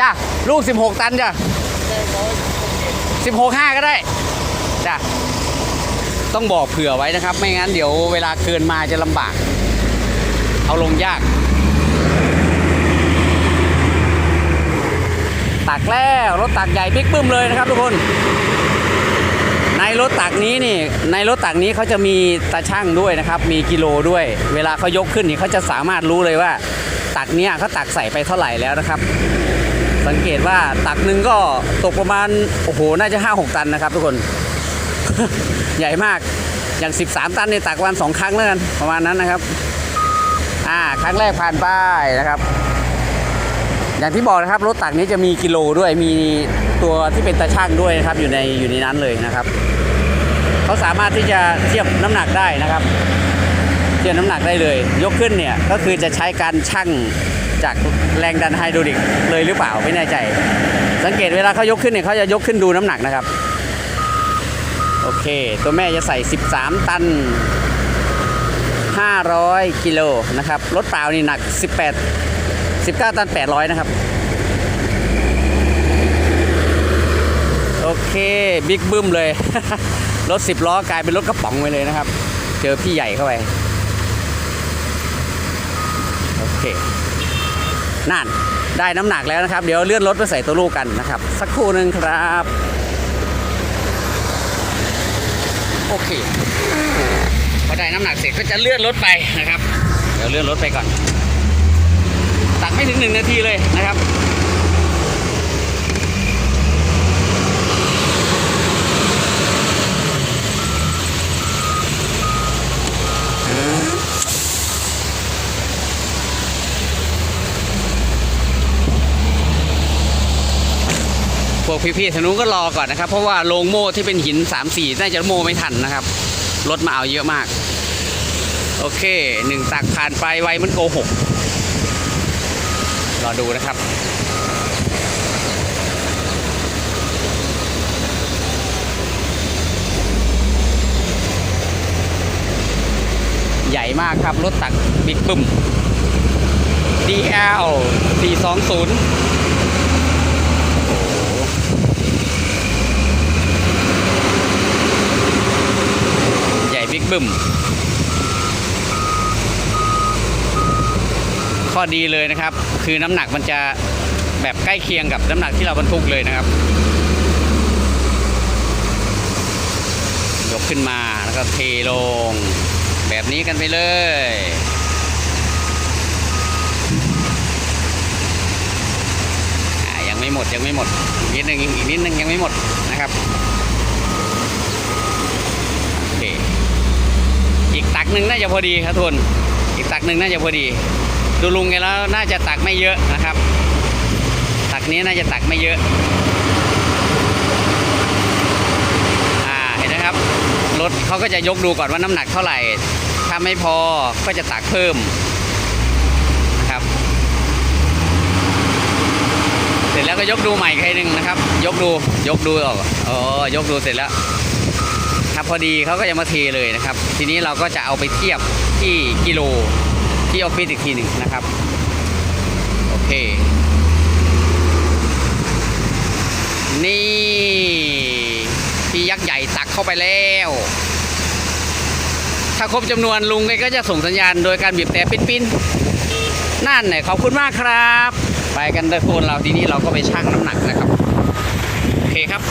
จ้ะลูก 16 ตันจ้ะ16 5 ก็ได้จ้ะต้องบอกเผื่อไว้นะครับ ไม่งั้นเดี๋ยวเวลาเกินมาจะลำบาก เอาลงยากตักแล้วรถตักใหญ่บิ๊กบึ้มเลยนะครับทุกคน ในรถตักนี้นี่ในรถตักนี้เขาจะมีตาช่างด้วยนะครับ มีกิโลด้วย เวลาเขายกขึ้นนี่เขาจะสามารถรู้เลยว่า ตักเนี้ยเขาตักใส่ไปเท่าไหร่แล้วนะครับ สังเกตว่าตักหนึ่งก็ตกประมาณ โอ้โห น่าจะ 5 6 ตันนะครับทุกคน ใหญ่มาก อย่าง 13 ตันในยตักวันสองครั้งแล้วกัน ประมาณนั้นนะครับ อ่า ครั้งแรกผ่านไปนะครับ อย่างที่บอกนะครับ รถตักนี้จะมีกิโลด้วย มีตัวที่เป็นตาช่างด้วยนะครับ อยู่ในอยู่ในนั้นเลยนะครับ เขาสามารถที่จะเทียบน้ำหนักได้นะครับ เทียบน้ำหนักได้เลย ยกขึ้นเนี่ย ก็คือจะใช้การชั่ง จากแรงดันไฮดรอลิกเลยหรือเปล่าไม่แน่ใจ สังเกตเวลาเขายกขึ้นเนี่ยเขาจะยกขึ้นดูน้ำหนักนะครับ โอเค ตัวแม่จะใส่ 13 ตัน 500 กิโลนะครับรถเปล่านี่หนัก 18 19 ตัน 800 นะครับ โอเค บิ๊กบึ้มเลย รถ 10 ล้อกลายเป็นรถกระป๋องไปเลยนะครับ เจอพี่ใหญ่เข้าไป โอเค นั่นได้น้ำหนักแล้วนะครับ เดี๋ยวเลื่อนรถไปใส่ตัวลูกกันนะครับ สักครู่หนึ่งครับ โอเคพอได้น้ำหนักเสร็จก็จะเลื่อนรถไปนะครับ เดี๋ยวเลื่อนรถไปก่อน ตักไม่ถึงหนึ่งนาทีเลยนะครับ พี่ๆทางนู้นก็รอก่อนนะครับ เพราะว่าโรงโม่ที่เป็นหิน 3 4 น่าจะโม่ไม่ทันนะครับ รถมาเอาเยอะมาก โอเคหนึ่งตักผ่านไปไวมันโกหกรอดูนะครับใหญ่มากครับ รถตักบิ๊กบึ้ม DL 420 ใหญ่ บึ้มข้อดีเลยนะครับ คือน้ำหนักมันจะแบบใกล้เคียงกับน้ำหนักที่เราบรรทุกเลยนะครับยกขึ้นมาแล้วก็เทลง แบบนี้กันไปเลยยังไม่หมดยังไม่หมดอีกนิดนึงอีกนิดนึงยังไม่หมดนะครับโอเคอี กตักหนึ่งน่าจะพอดีครับทุนอีกตักหนึ่งน่าจะพอดี ดูลุงแกแล้วน่าจะตักไม่เยอะนะครับ ตักนี้น่าจะตักไม่เยอะอ่าเห็นไหมครับรถเขาก็จะยกดูก่อนว่าน้ำหนักเท่าไหร่ ถ้าไม่พอก็จะตักเพิ่มนะครับ เสร็จแล้วก็ยกดูใหม่อีกทีหนึ่งนะครับ ยกดูยกดูออกอ๋อยกดูเสร็จแล้ว พอดีเขาก็จะมาเทเลยนะครับ ทีนี้เราก็จะเอาไปเทียบที่กิโลที่ออฟฟิศอีกทีหนึ่งนะครับ โอเค นี่พี่ยักษ์ใหญ่ตักเข้าไปแล้ว ถ้าครบจำนวนลุงก็จะส่งสัญญาณโดยการบีบแต่ปิ้นๆ นั่นเนี่ยขอบคุณมากครับ ไปกันเดอโคนเราทีนี้เราก็ไปชั่งน้ำหนักนะครับ โอเคครับ